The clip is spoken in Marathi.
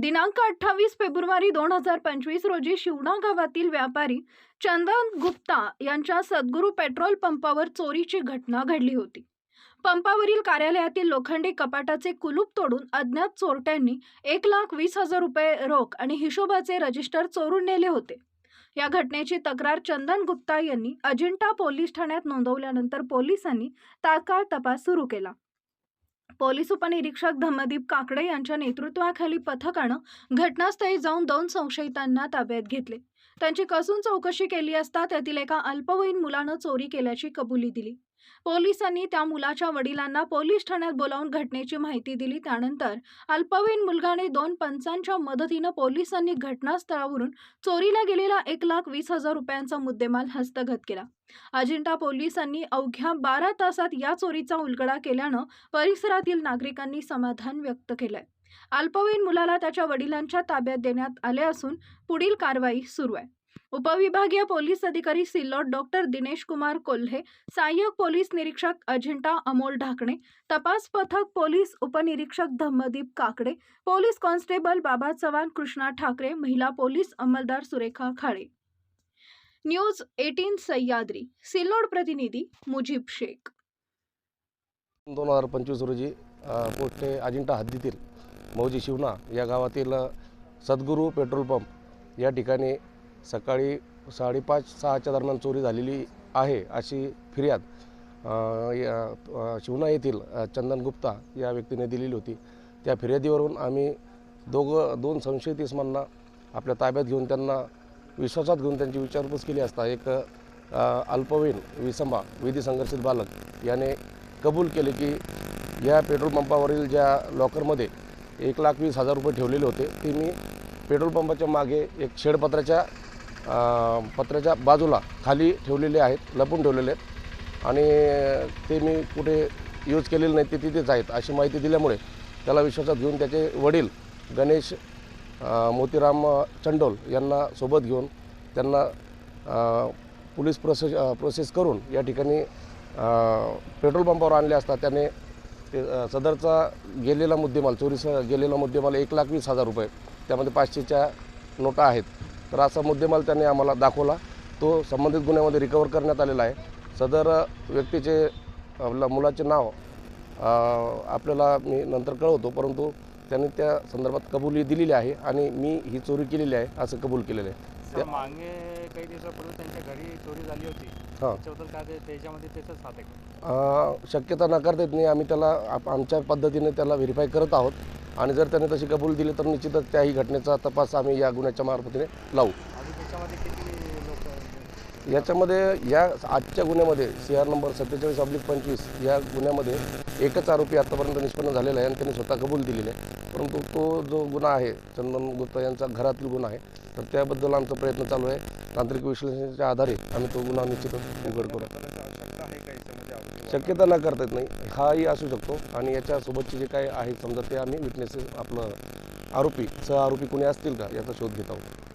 दिनांक अठ्ठावीस फेब्रुवारी दोन हजार पंचवीस रोजी शिवणा गावातील व्यापारी चंदन गुप्ता यांच्या सद्गुरू पेट्रोल पंपावर चोरीची घटना घडली होती. पंपावरील कार्यालयातील लोखंडी कपाटाचे कुलूप तोडून अज्ञात चोरट्यांनी एक लाख वीस हजार रुपये रोख आणि हिशोबाचे रजिस्टर चोरून नेले होते. या घटनेची तक्रार चंदन गुप्ता यांनी अजिंठा पोलीस ठाण्यात नोंदवल्यानंतर पोलिसांनी तात्काळ तपास सुरू केला. पोलीस उपनिरीक्षक धम्मदीप काकडे यांच्या नेतृत्वाखाली पथकानं घटनास्थळी जाऊन दोन संशयितांना ताब्यात घेतले. त्यांची कसून चौकशी केली असता त्यातील एका अल्पवयीन मुलानं चोरी केल्याची कबुली दिली. पोलिसांनी त्या मुलाच्या वडिलांना पोलीस ठाण्यात बोलावून घटनेची माहिती दिली. त्यानंतर अल्पवयीन मुलगाने दोन पंचांच्या मदतीनं पोलिसांनी घटनास्थळावरून चोरीला गेलेला एक लाख वीस हजार रुपयांचा मुद्देमाल हस्तगत केला. अजिंठा पोलिसांनी अवघ्या बारा तासात या चोरीचा उलगडा केल्यानं परिसरातील नागरिकांनी समाधान व्यक्त केलंय. अल्पवयीन मुलाला त्याच्या वडिलांच्या ताब्यात देण्यात आले असून पुढील कारवाई सुरू आहे. उपविभागीय पोलीस अधिकारी सिल्लोड डॉक्टर दिनेश कुमार कोल्हे सहाय्यक पोलीस निरीक्षक अजिंठा अमोल ढाकणे तपास पथक पोलीस उपनिरीक्षक धम्मदीप काकडे पोलीस कॉन्स्टेबल बाबा चव्हाण कृष्णा ठाकरे महिला पोलीस अंमलदार सुरेखा खाडे. न्यूज एटीन सह्याद्री सिल्लोड प्रतिनिधी मुजीब शेख. दोन हजार पंचवीस रोजी पोटे अजिंठा हद्दीतील मौजी शिवना या गावातील सद्गुरू पेट्रोल पंप या ठिकाणी सकाळी साडेपाच सहाच्या दरम्यान चोरी झालेली आहे अशी फिर्याद या शिवना येथील चंदन गुप्ता या व्यक्तीने दिलेली होती. त्या फिर्यादीवरून आम्ही दोघं दोन संशयित इसमांना आपल्या ताब्यात घेऊन त्यांना विश्वासात घेऊन त्यांची विचारपूस केली असता एक अल्पवयीन विसंबा विधी संघर्षित बालक याने कबूल केले की या पेट्रोल पंपावरील ज्या लॉकरमध्ये एक लाख वीस हजार रुपये ठेवलेले होते ते मी पेट्रोल पंपाच्या मागे एक शेडपत्राच्या पत्राच्या बाजूला खाली ठेवलेले आहेत लपून ठेवलेले आहेत. आणि ते मी कुठे यूज केलेले नाही ते तिथेच आहेत अशी माहिती दिल्यामुळे त्याला विश्वासात घेऊन त्याचे वडील गणेश मोतीराम चंडोल यांना सोबत घेऊन त्यांना पोलीस प्रोसेस प्रोसेस करून या ठिकाणी पेट्रोल पंपावर आणले असता त्याने ते सदरचा गेलेला मुद्देमाल चोरीचा गेलेला मुद्देमाल एक लाख वीस हजार रुपये त्यामध्ये पाचशेच्या नोटा आहेत. तर असा मुद्देमाल त्याने आम्हाला दाखवला. तो संबंधित गुन्ह्यामध्ये रिकवर करण्यात आलेला आहे. सदर व्यक्तीचे आपल्या मुलाचे नाव आपल्याला मी नंतर कळवतो. परंतु त्यांनी त्या संदर्भात कबुली दिलेली आहे आणि मी ही चोरी केलेली आहे असं कबूल केलेलं आहे. मागे काही दिवसापूर्वी त्यांच्या घरी चोरी झाली होती. हां. त्याच्यामध्ये शक्यता नाकारता येत नाही. आम्ही त्याला आमच्या पद्धतीने त्याला व्हेरीफाय करत आहोत. आणि जर त्याने तशी कबूल दिली तर निश्चितच त्याही घटनेचा तपास आम्ही या गुन्ह्याच्या मार्फतीने लावू. याच्यामध्ये या आजच्या गुन्ह्यामध्ये सी आर नंबर सत्तेचाळीस अब्लिक पंचवीस या गुन्ह्यामध्ये एकच आरोपी आत्तापर्यंत निष्पन्न झालेला आहे आणि त्यांनी स्वतः कबूल दिलेले आहे. परंतु तो जो गुन्हा आहे चंदन गुप्ता यांचा घरातील गुन्हा आहे तर त्याबद्दल आमचा प्रयत्न चालू आहे. तांत्रिक विश्लेषणाच्या आधारे आम्ही तो गुन्हा निश्चितच उघड करू. शक्यता न करता येत नाही. हाही असू शकतो आणि याच्यासोबतचे जे काही आहे समजा ते आम्ही विटनेसेस आपलं आरोपी सह आरोपी कोणी असतील का याचा शोध घेत आहोत.